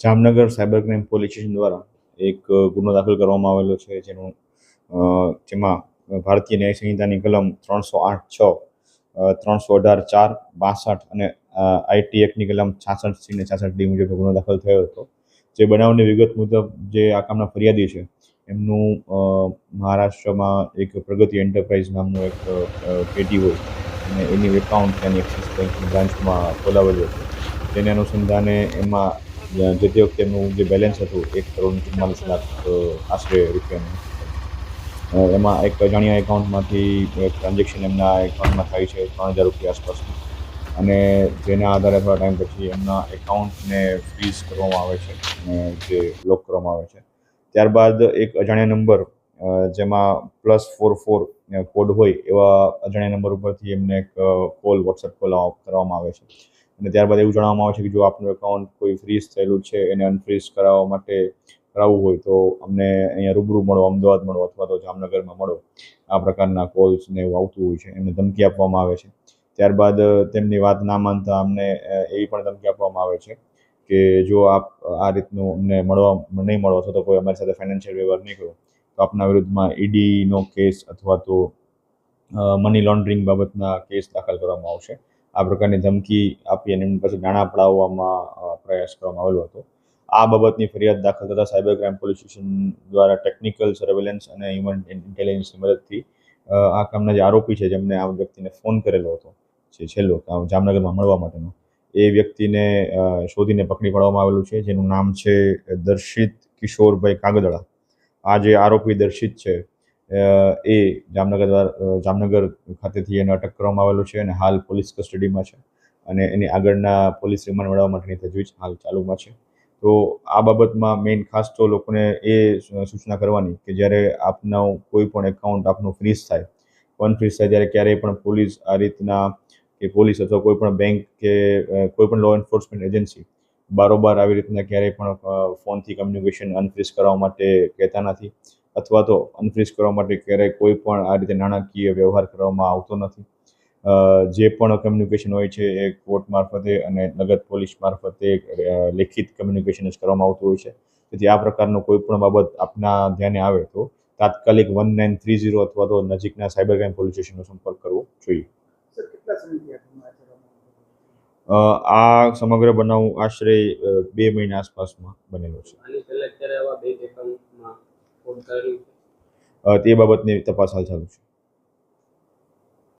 Jamnagar cyber crime police station દ્વારા એક ગુનો દાખલ કરવામાં આવેલો છે જેનું જેમાં ભારતીય ન્યાય સંહિતાની કલમ ત્રણસો આઠ છ ત્રણસો અઢાર ચાર બાસઠ અને આઈટી એક્ટની કલમ છાસઠ સી ને છાસઠ ડી મુજબ ગુનો દાખલ થયો હતો. જે બનાવની વિગત મુજબ જે આ કામના ફરિયાદી છે એમનું મહારાષ્ટ્રમાં એક પ્રગતિ એન્ટરપ્રાઇઝ નામનું એક અ, હોય અને એની એકાઉન્ટ એની એક્સિસ બેંકની બ્રાન્ચમાં ખોલાવેલું હતું તેને અનુસંધાને એમાં જે તે વખતે એમનું જે બેલેન્સ હતું, એક કરોડ ચુમ્માલીસ લાખ આશરે રૂપિયાનું. એમાં એક અજાણ્યા એકાઉન્ટમાંથી ટ્રાન્ઝેક્શન એમના એકાઉન્ટમાં થાય છે, ત્રણ હજાર રૂપિયા આસપાસનું. અને જેના આધારે થોડા ટાઈમ પછી એમના એકાઉન્ટને ફ્રીઝ કરવામાં આવે છે, અને જે બ્લોક કરવામાં આવે છે. ત્યારબાદ એક અજાણ્યા નંબર જેમાં પ્લસ ફોર ફોર કોડ હોય એવા અજાણ્યા નંબર ઉપરથી એમને એક કોલ વોટ્સએપ કોલ કરવામાં આવે છે. અને ત્યારબાદ એવું જણાવવામાં આવે છે કે જો આપનું એકાઉન્ટ કોઈ ફ્રીઝ થયેલું છે, એને અનફ્રીઝ કરાવવા માટે કરાવવું હોય તો અમને અહીંયા રૂબરૂ મળો, અમદાવાદ મળો અથવા તો જામનગરમાં મળો. આ પ્રકારના કોલ્સ ને એવું આવતું હોય છે, એમને ધમકી આપવામાં આવે છે. ત્યારબાદ તેમની વાત ના માનતા અમને એવી પણ ધમકી આપવામાં આવે છે કે જો આપ આ રીતનું અમને મળવા, નહીં મળો અથવા તો કોઈ અમારી સાથે ફાઇનાન્શિયલ વ્યવહાર નહીં કરો, તો આપના વિરુદ્ધમાં ઈડીનો કેસ અથવા તો મની લોન્ડરિંગ બાબતના કેસ દાખલ કરવામાં આવશે. આ પ્રકારની ધમકી આપી અને એમની પાસે નાણાં પડાવવામાં પ્રયાસ કરવામાં આવેલો હતો. આ બાબતની ફરિયાદ દાખલ થતાં સાયબર ક્રાઇમ પોલીસ સ્ટેશન દ્વારા ટેકનિકલ સર્વેલન્સ અને હ્યુમન ઇન્ટેલિજન્સની મદદથી આ કામના જે આરોપી છે જેમણે આ વ્યક્તિને ફોન કરેલો હતો, જે છેલ્લો જામનગરમાં મળવા માટેનો, એ વ્યક્તિને શોધીને પકડી પાડવામાં આવેલું છે, જેનું નામ છે દર્શિત કિશોરભાઈ કાગદળા. આ જે આરોપી દર્શિત છે એ જામનગર દ્વારા જામનગર ખાતેથી એને અટક કરવામાં આવેલું છે અને હાલ પોલીસ કસ્ટડીમાં છે અને એની આગળના પોલીસ રિમાન્ડ મેળવવા માટેની તજવીજ હાલ ચાલુમાં છે. તો આ બાબતમાં મેઇન ખાસ તો લોકોને એ સૂચના કરવાની કે જ્યારે આપનું કોઈ પણ એકાઉન્ટ આપનું ફ્રીઝ થાય અનફ્રીઝ થાય ત્યારે ક્યારેય પણ પોલીસ આ રીતના કે પોલીસ અથવા કોઈ પણ બેંક કે કોઈ પણ લો એન્ફોર્સમેન્ટ એજન્સી બારોબાર આવી રીતના ક્યારેય પણ ફોનથી કમ્યુનિકેશન અનફ્રીઝ કરવા માટે કહેતા નથી. અથવા તો અનફ્રીઝ કરવા માટે ક્યારેય કોઈ પણ આ રીતે નાણાકીય વ્યવહાર કરવામાં આવતો નથી. જે પણ કમ્યુનિકેશન હોય છે એ કોર્ટ મારફતે અને નગદ પોલીસ મારફતે લેખિત કમ્યુનિકેશન જ કરવામાં આવતું હોય છે. તેથી આ પ્રકારનો કોઈ પણ બાબત આપના ધ્યાને આવે તો તાત્કાલિક વન નાઇન થ્રી ઝીરો અથવા તો નજીકના સાયબર ક્રાઇમ પોલીસ સ્ટેશનનો સંપર્ક કરવો જોઈએ. સર કેટલા સમયથી આ ગુનો આચરવામાં અ, આ સમગ્ર બનાવ આશરે બે મહિના આસપાસમાં બનેલો છે. તે બાબતની તપાસ હાલ ચાલુ છે.